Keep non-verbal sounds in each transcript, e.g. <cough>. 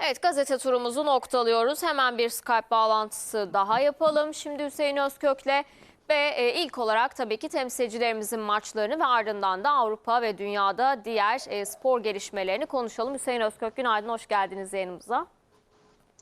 Evet gazete turumuzu noktalıyoruz. Hemen bir Skype bağlantısı daha yapalım. Şimdi Hüseyin Özkök'le ve e, ilk olarak tabii ki temsilcilerimizin maçlarını ve ardından da Avrupa ve dünyada diğer e, spor gelişmelerini konuşalım. Hüseyin Özkök günaydın, hoş geldiniz yayınımıza.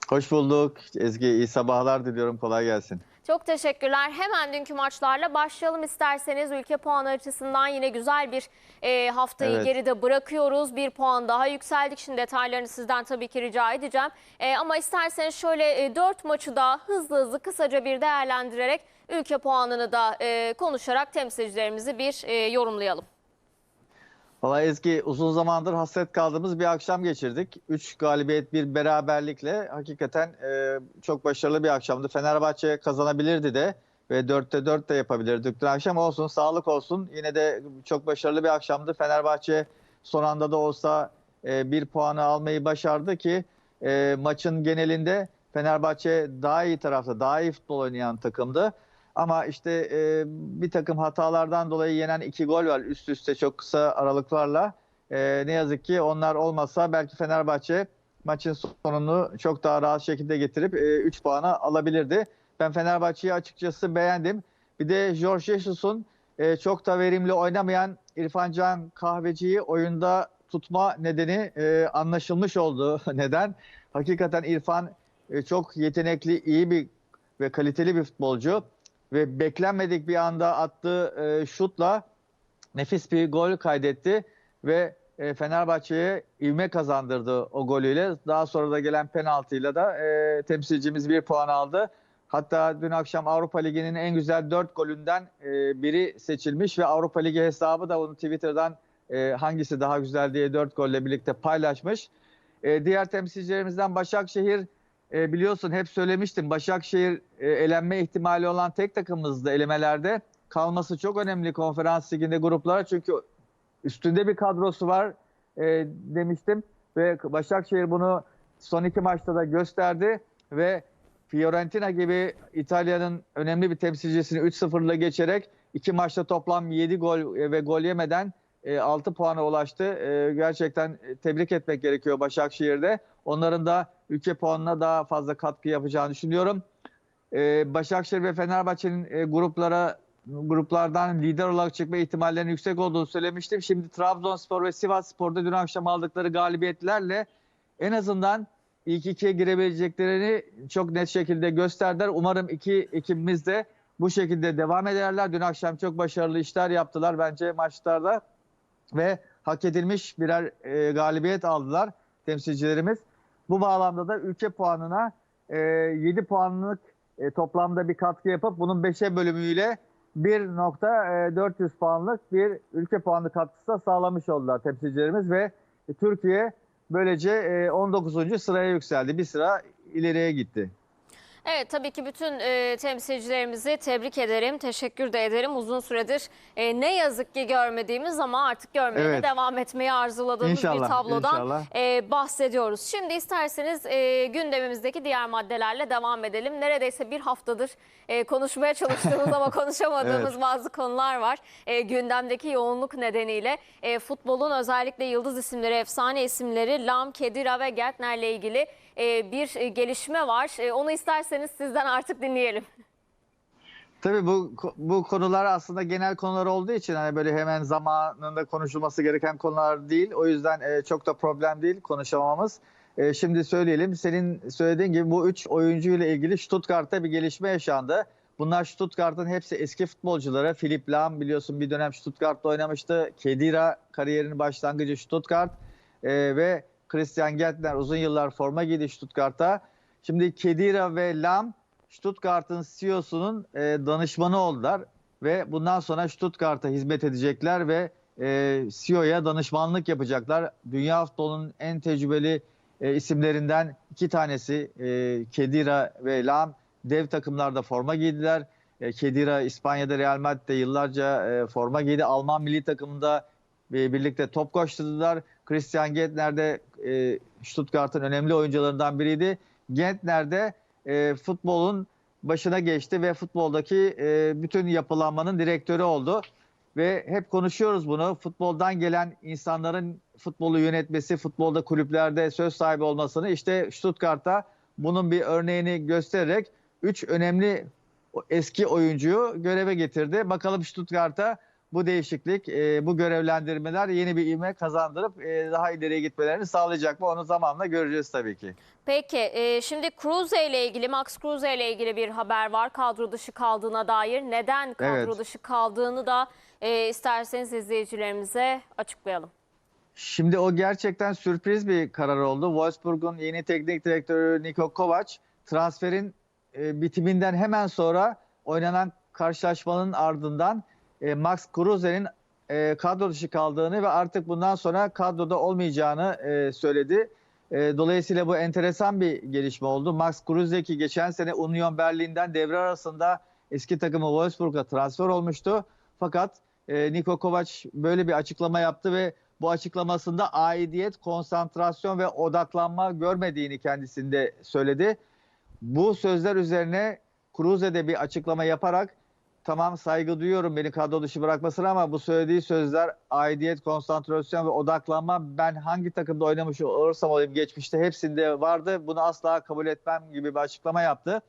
Hoş bulduk. Ezgi iyi sabahlar diliyorum. Kolay gelsin. Çok teşekkürler. Hemen dünkü maçlarla başlayalım isterseniz. Ülke puanı açısından yine güzel bir e, haftayı Evet. geride bırakıyoruz. Bir puan daha yükseldik. Şimdi detaylarını sizden tabii ki rica edeceğim. E, ama isterseniz şöyle e, 4 maçı da hızlı hızlı kısaca bir değerlendirerek ülke puanını da e, konuşarak temsilcilerimizi bir e, yorumlayalım. Valla Ezgi uzun zamandır hasret kaldığımız bir akşam geçirdik. 3 galibiyet bir beraberlikle hakikaten e, çok başarılı bir akşamdı. Fenerbahçe kazanabilirdi de ve 4'te 4 de yapabilirdik dün akşam. Olsun sağlık olsun. Yine de çok başarılı bir akşamdı. Fenerbahçe son anda da olsa e, bir puanı almayı başardı ki e, maçın genelinde Fenerbahçe daha iyi tarafta, daha iyi futbol oynayan takımdı. Ama işte e, bir takım hatalardan dolayı yenen iki gol var üst üste çok kısa aralıklarla. E, ne yazık ki onlar olmasa belki Fenerbahçe maçın sonunu çok daha rahat şekilde getirip 3 puanı alabilirdi. Ben Fenerbahçe'yi açıkçası beğendim. Bir de Jorge Jesus'un e, çok da verimli oynamayan İrfan Can Kahveci'yi oyunda tutma nedeni e, anlaşılmış oldu. <laughs> Neden? Hakikaten İrfan e, çok yetenekli, iyi bir ve kaliteli bir futbolcu ve beklenmedik bir anda attığı e, şutla nefis bir gol kaydetti ve e, Fenerbahçe'ye ivme kazandırdı o golüyle. Daha sonra da gelen penaltıyla da e, temsilcimiz bir puan aldı. Hatta dün akşam Avrupa Ligi'nin en güzel 4 golünden e, biri seçilmiş ve Avrupa Ligi hesabı da onu Twitter'dan e, hangisi daha güzel diye 4 golle birlikte paylaşmış. E, diğer temsilcilerimizden Başakşehir e, biliyorsun hep söylemiştim Başakşehir e, elenme ihtimali olan tek takımımızdı elemelerde. Kalması çok önemli konferans liginde gruplara çünkü üstünde bir kadrosu var e, demiştim. Ve Başakşehir bunu son iki maçta da gösterdi ve Fiorentina gibi İtalya'nın önemli bir temsilcisini 3-0'la geçerek iki maçta toplam 7 gol ve gol yemeden 6 puana ulaştı. E, Gerçekten tebrik etmek gerekiyor Başakşehir'de. Onların da ülke puanına daha fazla katkı yapacağını düşünüyorum. E, Başakşehir ve Fenerbahçe'nin e, gruplara gruplardan lider olarak çıkma ihtimallerinin yüksek olduğunu söylemiştim. Şimdi Trabzonspor ve Sivasspor'da dün akşam aldıkları galibiyetlerle en azından ilk ikiye girebileceklerini çok net şekilde gösterdiler. Umarım iki ekibimiz de bu şekilde devam ederler. Dün akşam çok başarılı işler yaptılar bence maçlarda ve hak edilmiş birer e, galibiyet aldılar temsilcilerimiz. Bu bağlamda da ülke puanına e, 7 puanlık e, toplamda bir katkı yapıp bunun 5'e bölümüyle 1.400 puanlık bir ülke puanı katkısı da sağlamış oldular temsilcilerimiz ve e, Türkiye böylece e, 19. sıraya yükseldi. Bir sıra ileriye gitti. Evet tabii ki bütün e, temsilcilerimizi tebrik ederim, teşekkür de ederim. Uzun süredir e, ne yazık ki görmediğimiz ama artık görmeye Evet. devam etmeyi arzuladığımız bir İnşallah, tablodan inşallah. e, bahsediyoruz. Şimdi isterseniz e, gündemimizdeki diğer maddelerle devam edelim. Neredeyse bir haftadır e, konuşmaya çalıştığımız ama <laughs> konuşamadığımız bazı konular var. E, gündemdeki yoğunluk nedeniyle e, futbolun özellikle yıldız isimleri, efsane isimleri Lam, Kedira ve Gertner'le ilgili bir e, gelişme var. E, onu isterseniz sizden artık dinleyelim. Tabii bu bu konular aslında genel konular olduğu için hani böyle hemen zamanında konuşulması gereken konular değil. O yüzden e, çok da problem değil konuşamamız. E, şimdi söyleyelim. Senin söylediğin gibi bu üç oyuncu ile ilgili Stuttgart'ta bir gelişme yaşandı. Bunlar Stuttgart'ın hepsi eski futbolcuları. Philipp Lahm biliyorsun bir dönem Stuttgart'ta oynamıştı. Kedira kariyerinin başlangıcı Stuttgart E, ve Christian Gentner uzun yıllar forma giydi Stuttgart'ta. Şimdi Kedira ve Lahm Stuttgart'ın CEO'sunun e, danışmanı oldular ve bundan sonra Stuttgart'a hizmet edecekler ve e, CEO'ya danışmanlık yapacaklar. Dünya futbolunun en tecrübeli e, isimlerinden iki tanesi e, Kedira ve Lam dev takımlarda forma giydiler. E, Kedira İspanya'da Real Madrid'de yıllarca e, forma giydi. Alman milli takımında birlikte top koşturdular. Christian Gentner de e, Stuttgart'ın önemli oyuncularından biriydi. Gentner de e, futbolun başına geçti ve futboldaki e, bütün yapılanmanın direktörü oldu. ve hep konuşuyoruz bunu. Futboldan gelen insanların futbolu yönetmesi, futbolda kulüplerde söz sahibi olmasını işte Stuttgart'ta bunun bir örneğini göstererek 3 önemli eski oyuncuyu göreve getirdi. Bakalım Stuttgart'a bu değişiklik, e, bu görevlendirmeler yeni bir ivme kazandırıp e, daha ileriye gitmelerini sağlayacak mı? Onu zamanla göreceğiz tabii ki. Peki e, şimdi Kruse ile ilgili Max Kruse ile ilgili bir haber var kadro dışı kaldığına dair. Neden kadro Evet. dışı kaldığını da e, isterseniz izleyicilerimize açıklayalım. Şimdi o gerçekten sürpriz bir karar oldu. Wolfsburg'un yeni teknik direktörü Niko Kovac transferin e, bitiminden hemen sonra oynanan karşılaşmanın ardından e, Max Kruse'nin e, kadro dışı kaldığını ve artık bundan sonra kadroda olmayacağını e, söyledi. E, dolayısıyla bu enteresan bir gelişme oldu. Max Kruse ki geçen sene Union Berlin'den devre arasında eski takımı Wolfsburg'a transfer olmuştu. Fakat e, Niko Kovac böyle bir açıklama yaptı ve bu açıklamasında aidiyet, konsantrasyon ve odaklanma görmediğini kendisinde söyledi. Bu sözler üzerine Kruse de bir açıklama yaparak tamam saygı duyuyorum beni kadro dışı bırakmasına ama bu söylediği sözler aidiyet, konsantrasyon ve odaklanma ben hangi takımda oynamış olursam olayım geçmişte hepsinde vardı. Bunu asla kabul etmem gibi bir açıklama yaptı.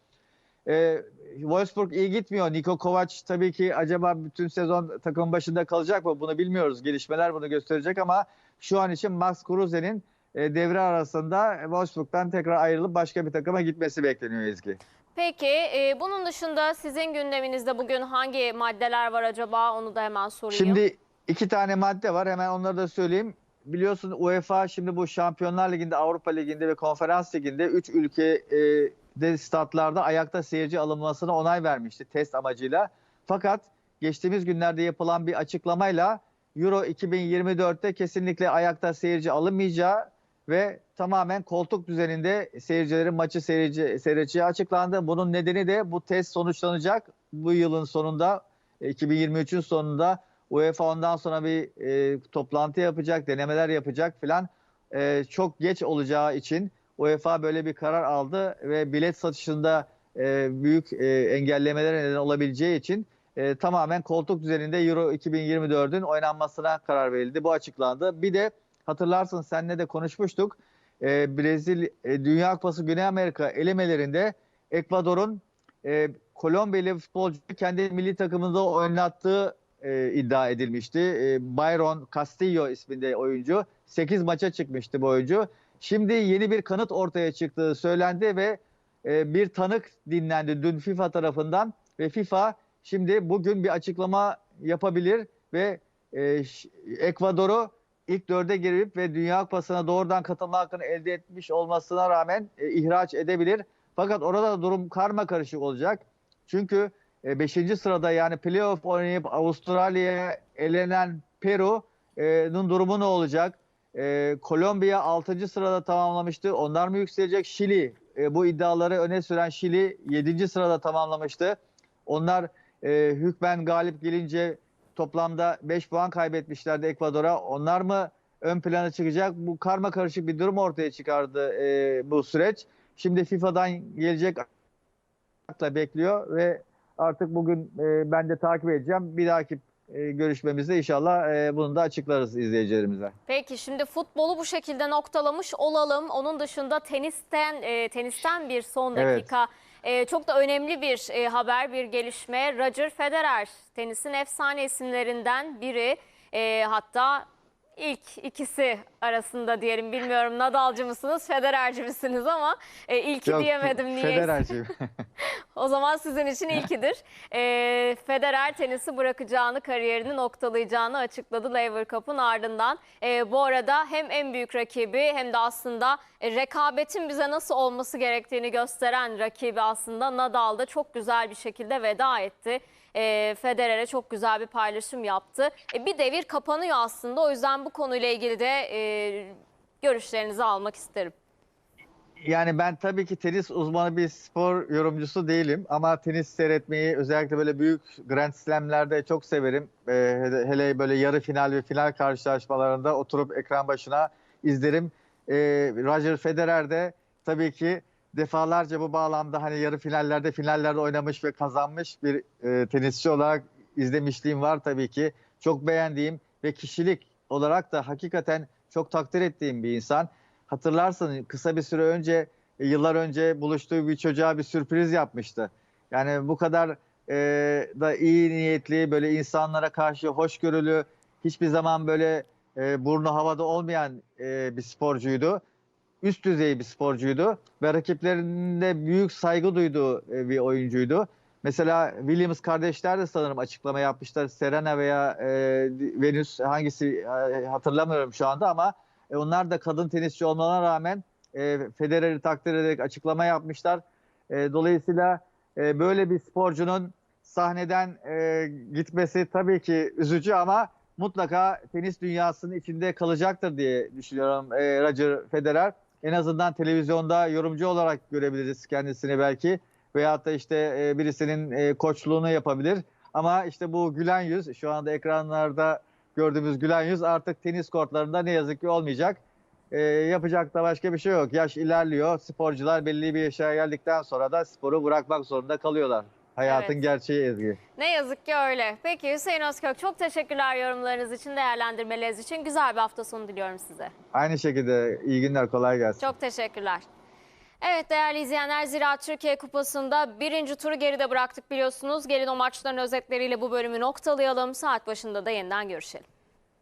Ee, Wolfsburg iyi gitmiyor. Niko Kovac tabii ki acaba bütün sezon takımın başında kalacak mı? Bunu bilmiyoruz. Gelişmeler bunu gösterecek ama şu an için Max Kruse'nin e, devre arasında Wolfsburg'dan tekrar ayrılıp başka bir takıma gitmesi bekleniyor Ezgi. Peki e, bunun dışında sizin gündeminizde bugün hangi maddeler var acaba onu da hemen sorayım. Şimdi iki tane madde var. Hemen onları da söyleyeyim. Biliyorsun UEFA şimdi bu Şampiyonlar Ligi'nde, Avrupa Ligi'nde ve Konferans Ligi'nde 3 ülkede statlarda ayakta seyirci alınmasına onay vermişti test amacıyla. Fakat geçtiğimiz günlerde yapılan bir açıklamayla Euro 2024'te kesinlikle ayakta seyirci alınmayacağı ve tamamen koltuk düzeninde seyircilerin maçı seyirci, seyredeceği açıklandı. Bunun nedeni de bu test sonuçlanacak. Bu yılın sonunda, 2023'ün sonunda UEFA ondan sonra bir e, toplantı yapacak, denemeler yapacak filan. E, çok geç olacağı için UEFA böyle bir karar aldı ve bilet satışında e, büyük e, engellemelere neden olabileceği için e, tamamen koltuk düzeninde Euro 2024'ün oynanmasına karar verildi. Bu açıklandı. Bir de hatırlarsın seninle de konuşmuştuk. E, Brezilya e, Dünya Kupası Güney Amerika elemelerinde Ekvador'un e, Kolombiyalı futbolcu kendi milli takımında oynattığı e, iddia edilmişti. E, Byron Castillo isminde oyuncu. 8 maça çıkmıştı bu oyuncu. Şimdi yeni bir kanıt ortaya çıktığı söylendi ve e, bir tanık dinlendi dün FIFA tarafından ve FIFA şimdi bugün bir açıklama yapabilir ve e, Ekvador'u ilk dörde girip ve Dünya Kupası'na doğrudan katılma hakkını elde etmiş olmasına rağmen e, ihraç edebilir. Fakat orada da durum karma karışık olacak. Çünkü 5. sırada yani playoff oynayıp Avustralya'ya elenen Peru'nun durumu ne olacak? E, Kolombiya 6. sırada tamamlamıştı. Onlar mı yükselecek? Şili e, bu iddiaları öne süren Şili 7. sırada tamamlamıştı. Onlar e, hükmen galip gelince toplamda 5 puan kaybetmişlerdi Ekvador'a. Onlar mı ön plana çıkacak? Bu karma karışık bir durum ortaya çıkardı e, bu süreç. Şimdi FIFA'dan gelecek akla bekliyor ve artık bugün e, ben de takip edeceğim. Bir dahaki e, görüşmemizde inşallah e, bunu da açıklarız izleyicilerimize. Peki şimdi futbolu bu şekilde noktalamış olalım. Onun dışında tenisten e, tenisten bir son Evet. Dakika. E, çok da önemli bir e, haber, bir gelişme. Roger Federer tenisin efsane isimlerinden biri. E, hatta ilk ikisi arasında diyelim. Bilmiyorum Nadalcı mısınız, Federerci misiniz ama e, ilki Yok, diyemedim niye. Federer'ciyim. <laughs> O zaman sizin için ilkidir. Ee, Federer tenisi bırakacağını, kariyerini noktalayacağını açıkladı Lever Cup'ın ardından. Ee, bu arada hem en büyük rakibi hem de aslında e, rekabetin bize nasıl olması gerektiğini gösteren rakibi aslında Nadal da çok güzel bir şekilde veda etti. Ee, Federer'e çok güzel bir paylaşım yaptı. E, bir devir kapanıyor aslında o yüzden bu konuyla ilgili de e, görüşlerinizi almak isterim. Yani ben tabii ki tenis uzmanı bir spor yorumcusu değilim ama tenis seyretmeyi özellikle böyle büyük Grand Slam'lerde çok severim. Ee, hele böyle yarı final ve final karşılaşmalarında oturup ekran başına izlerim. Ee, Roger Federer de tabii ki defalarca bu bağlamda hani yarı finallerde finallerde oynamış ve kazanmış bir e, tenisçi olarak izlemişliğim var tabii ki. çok beğendiğim ve kişilik olarak da hakikaten çok takdir ettiğim bir insan. Hatırlarsın kısa bir süre önce, e, yıllar önce buluştuğu bir çocuğa bir sürpriz yapmıştı. Yani bu kadar e, da iyi niyetli, böyle insanlara karşı hoşgörülü, hiçbir zaman böyle e, burnu havada olmayan e, bir sporcuydu. Üst düzey bir sporcuydu ve rakiplerinde büyük saygı duyduğu e, bir oyuncuydu. Mesela Williams kardeşler de sanırım açıklama yapmışlar. Serena veya e, Venus hangisi e, hatırlamıyorum şu anda ama e, onlar da kadın tenisçi olmalarına rağmen e, Federer'i takdir ederek açıklama yapmışlar. E, dolayısıyla e, böyle bir sporcunun sahneden e, gitmesi tabii ki üzücü ama mutlaka tenis dünyasının içinde kalacaktır diye düşünüyorum e, Roger Federer. En azından televizyonda yorumcu olarak görebiliriz kendisini belki. Veyahut da işte e, birisinin e, koçluğunu yapabilir. Ama işte bu gülen yüz, şu anda ekranlarda gördüğümüz gülen yüz artık tenis kortlarında ne yazık ki olmayacak. E, yapacak da başka bir şey yok. Yaş ilerliyor. Sporcular belli bir yaşa geldikten sonra da sporu bırakmak zorunda kalıyorlar. Hayatın Evet. gerçeği Ezgi. Ne yazık ki öyle. Peki Hüseyin Özkök çok teşekkürler yorumlarınız için, değerlendirmeleriniz için. Güzel bir hafta sonu diliyorum size. Aynı şekilde iyi günler, kolay gelsin. Çok teşekkürler. Evet değerli izleyenler Ziraat Türkiye Kupası'nda birinci turu geride bıraktık biliyorsunuz. Gelin o maçların özetleriyle bu bölümü noktalayalım. Saat başında da yeniden görüşelim.